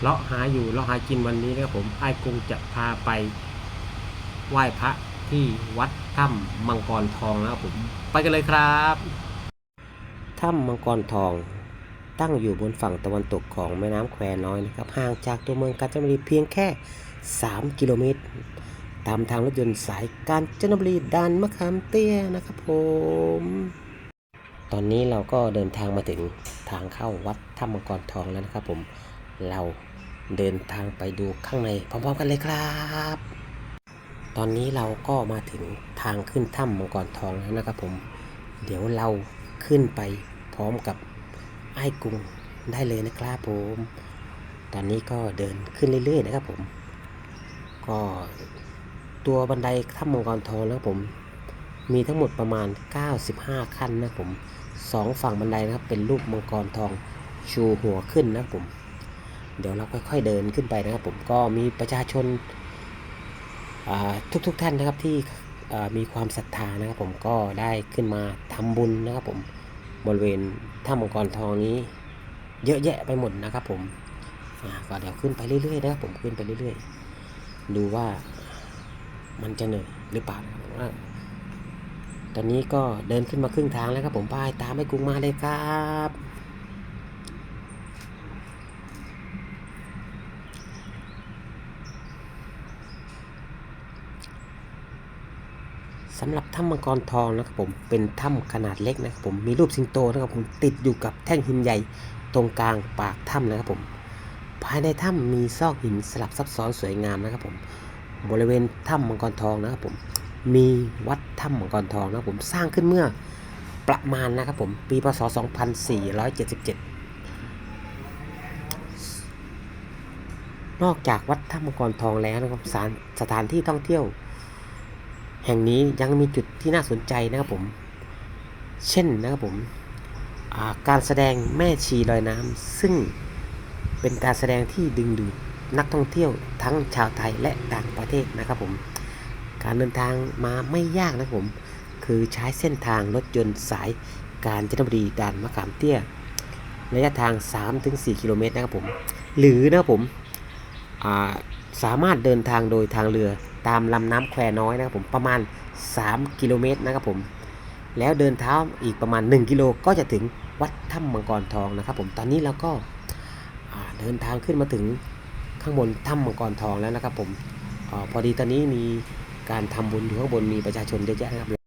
เลาะหาอยู่เลาะหากินวันนี้นะครับผมไอ้กรุงจะพาไปไหว้พระที่วัดถ้ำมังกรทองนะครับผม ไปกันเลยครับถ้ำมังกรทอง ตั้งอยู่บนฝั่งตะวันตกของแม่น้ำแควน้อยนะครับห่างจากตัวเมืองกาญจนบุรีเพียงแค่ 3 กิโลเมตร ตามทางรถยนต์สายกาญจนบุรีด่านมะขามเตี้ยนะครับผมตอนนี้เราก็เดินทางมาถึงทางเข้าวัดถ้ำมังกรทองแล้วนะครับผม เราเดินทางไปดูข้างในพร้อมๆกันเลยครับ ตอนนี้เราก็มาถึงทางขึ้นถ้ำมังกรทองแล้วนะครับผม เดี๋ยวเราขึ้นไปพร้อมกับไอ้กรุงได้เลยนะครับผม ตอนนี้ก็เดินขึ้นเรื่อยๆนะครับผม ก็ตัวบันไดถ้ำมังกรทองนะครับผม มีทั้งหมดประมาณ 95 ขั้นนะครับผมสองฝั่งบันไดนะครับเป็นรูปมังกรทองชูหัวขึ้นนะครับผม เดี๋ยวเราค่อยๆเดินขึ้นไปนะครับ ผมก็มีประชาชนาทุกๆท่านนะครับที่มีความศรัทธานะครับ ผมก็ได้ขึ้นมาทำบุญนะครับผมบริเวณถ้ำมังกรทองนี้เยอะแยะไปหมดนะครับผมก็เดี๋ยวขึ้นไปเรื่อยๆนะครับผมขึ้นไปเรื่อยๆ ดูว่ามันจะเหนื่อยหรือเปล่านะครับว่าตอนนี้ก็เดินขึ้นมาครึ่งทางแล้วครับผมป้ายตามให้กุ้งมาเลยครับ สำหรับถ้ำมังกรทองนะครับผมเป็นถ้ำขนาดเล็กนะครับผมมีรูปสิงโตนะครับผมติดอยู่กับแท่งหินใหญ่ตรงกลางปากถ้ำนะครับผม ภายในถ้ำมีซอกหินสลับซับซ้อนสวยงามนะครับผมบริเวณถ้ำมังกรทองนะครับผมมีวัดถ้ำมังกรทองนะครับผมสร้างขึ้นเมื่อประมาณนะครับผมปีพศ 2477นอกจากวัดถ้ำมังกรทองแล้วนะครับสถานสถานที่ท่องเที่ยว แห่งนี้ยังมีจุดที่น่าสนใจนะครับผม เช่นนะครับผมาการแสดงแม่ชีลอยน้ำซึ่งเป็นการแสดงที่ดึงดูดนักท่องเที่ยวทั้งชาวไทยและต่างประเทศนะครับผม การเดินทางมาไม่ยากนะครับผม คือใช้เส้นทางรถยนต์สายการจนบุรีด่านมะขามเตี้ยระยะทาง 3-4 กิโลเมตรนะครับผม หรือนะครับผมาสามารถเดินทางโดยทางเรือ ตามลำน้ำแควน้อยนะครับผมประมาณ 3 กิโลเมตรนะครับผม แล้วเดินเท้าอีกประมาณ 1 กิโลก็จะถึงวัดถ้ำมังกรทองนะครับผมตอนนี้เราก็เดินทางขึ้นมาถึงข้างบนถ้ำมังกรทองแล้วนะครับผมอพอดีตอนนี้มีการทำบุญอยู่ข้างบนมีประชาชนเยอะแยะนะครับ